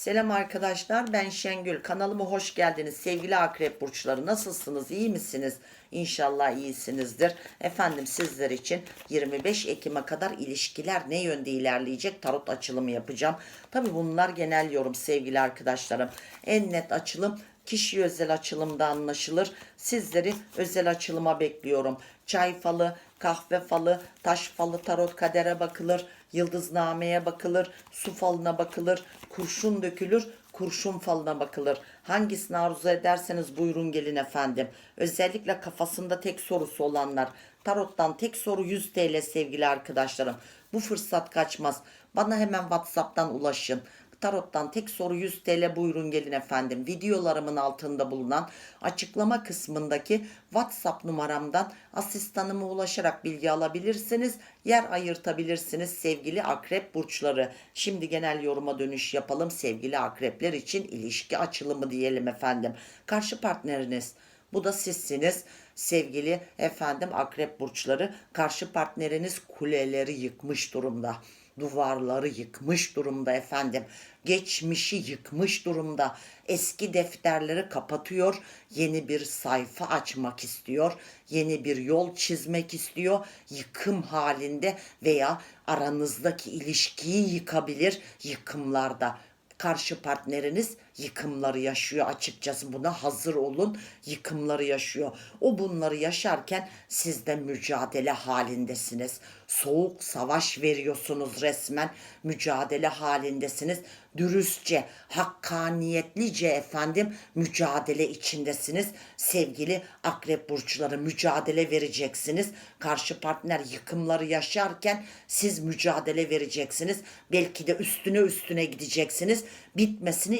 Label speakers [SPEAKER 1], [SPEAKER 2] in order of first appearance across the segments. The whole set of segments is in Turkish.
[SPEAKER 1] Selam arkadaşlar ben Şengül. Kanalıma hoş geldiniz. Sevgili akrep burçları nasılsınız? İyi misiniz? İnşallah iyisinizdir. Efendim sizler için 25 Ekim'e kadar ilişkiler ne yönde ilerleyecek tarot açılımı yapacağım. Tabi bunlar genel yorum sevgili arkadaşlarım. En net açılım kişi özel açılımda anlaşılır. Sizleri özel açılıma bekliyorum. Çay falı kahve falı taş falı tarot kadere bakılır yıldıznameye bakılır, su falına bakılır, kurşun dökülür, kurşun falına bakılır. Hangisini arzu ederseniz buyurun gelin efendim. Özellikle kafasında tek sorusu olanlar. Tarottan tek soru 100 TL sevgili arkadaşlarım. Bu fırsat kaçmaz. Bana hemen WhatsApp'tan ulaşın. Tarot'tan tek soru 100 TL buyurun gelin efendim. Videolarımın altında bulunan açıklama kısmındaki WhatsApp numaramdan asistanıma ulaşarak bilgi alabilirsiniz. Yer ayırtabilirsiniz sevgili akrep burçları. Şimdi genel yoruma dönüş yapalım sevgili akrepler için ilişki açılımı diyelim efendim. Karşı partneriniz bu da sizsiniz sevgili efendim akrep burçları. Karşı partneriniz kuleleri yıkmış durumda duvarları yıkmış durumda efendim. Geçmişi yıkmış durumda. Eski defterleri kapatıyor. Yeni bir sayfa açmak istiyor. Yeni bir yol çizmek istiyor. Yıkım halinde veya aranızdaki ilişkiyi yıkabilir yıkımlarda karşı partneriniz yıkımları yaşıyor açıkçası. Buna hazır olun. Yıkımları yaşıyor. O bunları yaşarken siz de mücadele halindesiniz. Soğuk savaş veriyorsunuz resmen. Mücadele halindesiniz. Dürüstçe hakkaniyetlice efendim mücadele içindesiniz. Sevgili akrep burçları mücadele vereceksiniz. Karşı partner yıkımları yaşarken siz mücadele vereceksiniz. Belki de üstüne üstüne gideceksiniz. Bitmesini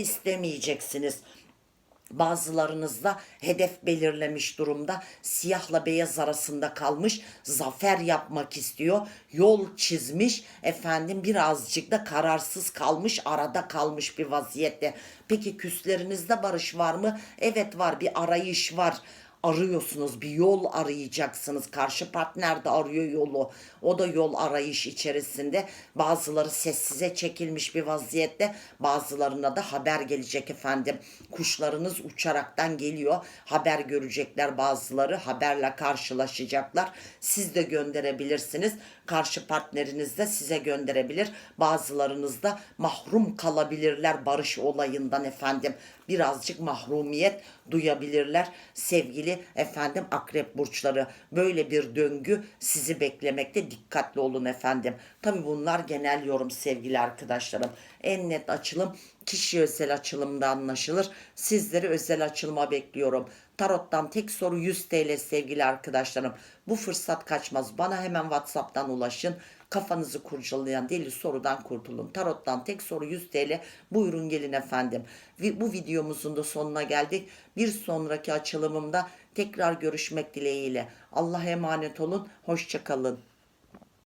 [SPEAKER 1] istemeyeceksiniz. Bazılarınız da hedef belirlemiş durumda. Siyahla beyaz arasında kalmış zafer yapmak istiyor. Yol çizmiş efendim birazcık da kararsız kalmış arada kalmış bir vaziyette. Peki küslerinizde barış var mı? Evet var bir arayış var arıyorsunuz bir yol arayacaksınız. Karşı partner de arıyor yolu. O da yol arayış içerisinde. Bazıları sessize çekilmiş bir vaziyette. Bazılarına da haber gelecek efendim. Kuşlarınız uçaraktan geliyor. Haber görecekler bazıları. Haberle karşılaşacaklar. Siz de gönderebilirsiniz. Karşı partneriniz de size gönderebilir. Bazılarınız da mahrum kalabilirler barış olayından efendim. Birazcık mahrumiyet duyabilirler. Sevgili efendim akrep burçları böyle bir döngü sizi beklemekte dikkatli olun efendim tabi bunlar genel yorum sevgili arkadaşlarım en net açılım kişi özel açılımda anlaşılır sizleri özel açılıma bekliyorum Tarot'tan tek soru 100 TL sevgili arkadaşlarım. Bu fırsat kaçmaz. Bana hemen WhatsApp'tan ulaşın. Kafanızı kurcalayan deli sorudan kurtulun. Tarot'tan tek soru 100 TL. Buyurun gelin efendim. Bu videomuzun da sonuna geldik. Bir sonraki açılımımda tekrar görüşmek dileğiyle. Allah'a emanet olun. Hoşçakalın.